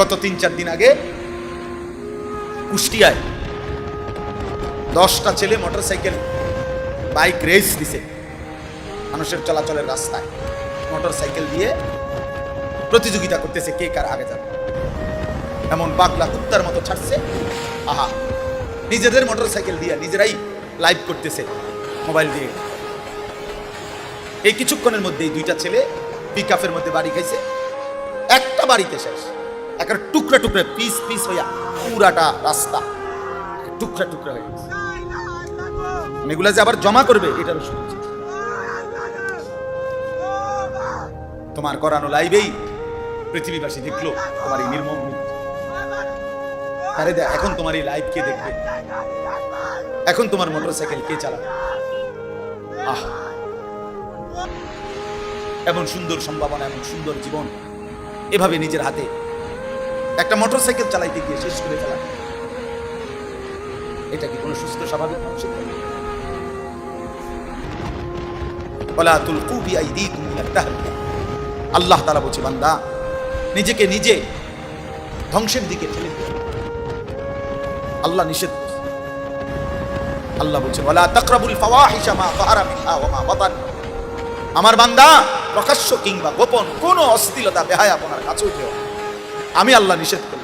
গত তিন, চার দিন আগে কুষ্টিয়ায় দশটা ছেলে মোটরসাইকেল, বাইক রেস দিছে মানুষের চলাচলের রাস্তায়। মোটরসাইকেল দিয়ে প্রতিযোগিতা করতেছে কে কার আগে যাবে। এমন বাগলা কুত্তার মতো ছাড়ছে। আহা, নিজেদের মোটরসাইকেল দিয়ে নিজেরাই লাইভ করতেছে মোবাইল দিয়ে। এই কিছুক্ষণের মধ্যে এই দুইটা ছেলে পিক মধ্যে বাড়ি খাইছে। একটা বাড়িতে শেষ। একটা টুকরা টুকরা, পিস পিস হইয়া পুরাটা রাস্তা। টুকরা টুকরা হয়ে গেছে। মানে এগুলা যে আবার জমা করবে এটারও শুনছি। তোমার করানো লাইভেই পৃথিবীবাসী দেখল তোমার এই নির্মম। আরে দেখ, এখন তোমার এই লাইভ কে দেখবে? এখন তোমার মোটরসাইকেল কে চালাবে? আহ। এমন সুন্দর সম্ভাবনা, এমন সুন্দর জীবন এভাবে নিজের হাতে একটা মোটরসাইকেল চালাইতে গিয়ে শেষ করে ফেলা। এটা কি কোনো সুস্থ, স্বাভাবিক মানুষের। আল্লাহ তাআলা বলছে, বান্দা, নিজেকে নিজে ধ্বংসের দিকে ঠেলে আল্লাহ নিষেধ আল্লাহ বলছে ওয়ালা তাকরাবুল ফাওয়াহিশা মা যাহারা মিনহা ওয়া বাতান। আমার বান্দা, প্রকাশ্য কিংবা গোপন কোন অশ্লীলতা বেহায়াপনার কাছেও যেও না। আমি আল্লাহ নিষেধ করি।